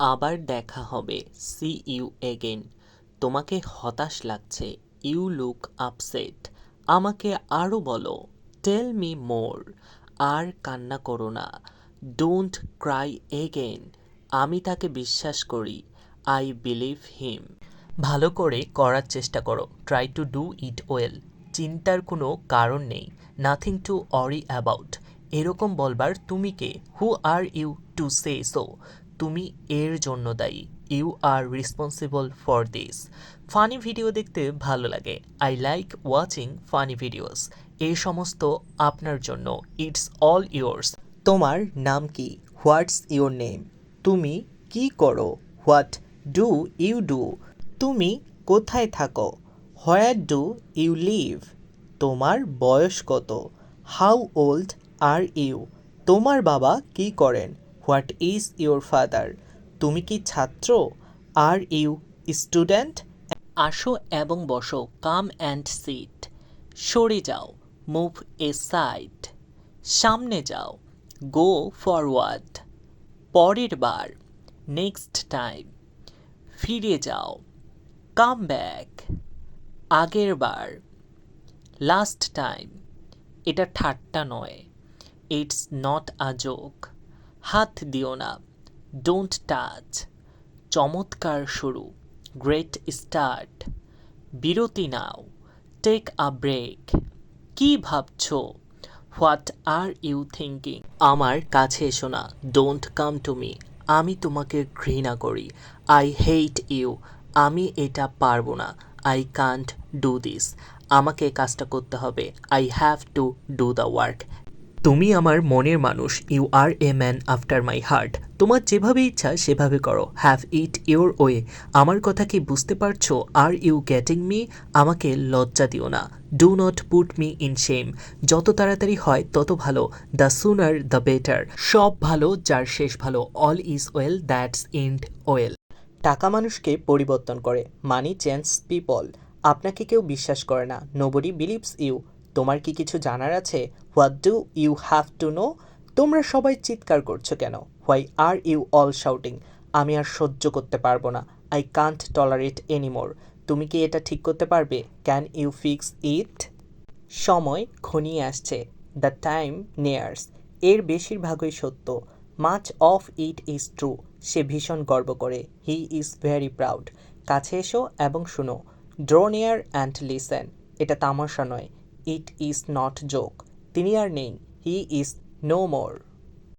আবার দেখা হবে। সি ইউ এগেন তোমাকে হতাশ লাগছে। ইউ লুক আপসেট আমাকে আরও বলো। টেল মি মোর আর কান্না করো না। ডোন্ট ক্রাই এগেন আমি তাকে বিশ্বাস করি। আই বিলিভ হিম ভালো করে করার চেষ্টা করো। Try to do it well চিন্তার কোনো কারণ নেই। নাথিং টু অরি অ্যাবাউট এরকম বলবার তুমি কে? Who are you to say so তুমি এর জন্য দায়ী। You are responsible for this funny video দেখতে ভালো লাগে। I like watching funny videos এই সমস্ত আপনার জন্য। ইটস অল ইয়োর্স তোমার নাম কি? হোয়াটস ইউর নেম তুমি কি করো? হোয়াট ডু ইউ ডু তুমি কোথায় থাকো? হোয়ার ডু ইউ লিভ তোমার বয়স কত? হাউ ওল্ড আর ইউ তোমার বাবা কি করেন? What is your father? তুমি কি ছাত্র? Are you student? আসো এবং বসো, কাম অ্যান্ড সিট। সরে যাও, মুভ এ সাইড। সামনে যাও, গো ফরওয়ার্ড। পরের বার, নেক্সট টাইম। ফিরে যাও, কাম ব্যাক। আগের বার। Last time. এটা ঠাট্টা নয়, ইটস নট আ জোক। হাত দিও না। ডোন্ট টাচ চমৎকার শুরু। গ্রেট স্টার্ট বিরতি নাও। টেক আ ব্রেক কি ভাবছ? হোয়াট আর ইউ থিঙ্কিং আমার কাছে এসো না। ডোন্ট কাম টু মি আমি তোমাকে ঘৃণা করি। আই হেট ইউ আমি এটা পারব না। আই কান্ট ডু দিস আমাকে কাজটা করতে হবে। I have to do the work তুমি আমার মনের মানুষ you are a man after my heart তোমার যেভাবে ইচ্ছা, সেভাবে করো। হ্যাভ ইট ইউর ওয়ে আমার কথা কি বুঝতে পারছ? আর ইউ গেটিং মি আমাকে লজ্জা দিও না। Do not put me in shame যত তাড়াতাড়ি হয়, তত ভালো। দ্য সুনার দ্য বেটার সব ভালো, যার শেষ ভালো। All is well that's end well টাকা মানুষকে পরিবর্তন করে। মানি চেঞ্জ পিপল আপনাকে কেউ বিশ্বাস করে না। নোবডি বিলিভস ইউ তোমার কি কিছু জানার আছে? What do you have to know তোমরা সবাই চিৎকার করছ কেন? Why are you all shouting আমি আর সহ্য করতে পারব না। আই কান্ট টলারেট এনিমোর তুমি কি এটা ঠিক করতে পারবে? ক্যান ইউ ফিক্স ইট সময় ঘনিয়ে আসছে। দ্য টাইম নেয়ার্স এর বেশিরভাগই সত্য। Much of it is true সে ভীষণ গর্ব করে। হি ইজ ভেরি প্রাউড কাছে এসো এবং শুনো। ড্র নিয়ার অ্যান্ড লিসেন এটা তামাশা নয়। ইট ইজ নট জোক তিনি আর নেই হি ইজ নো মোর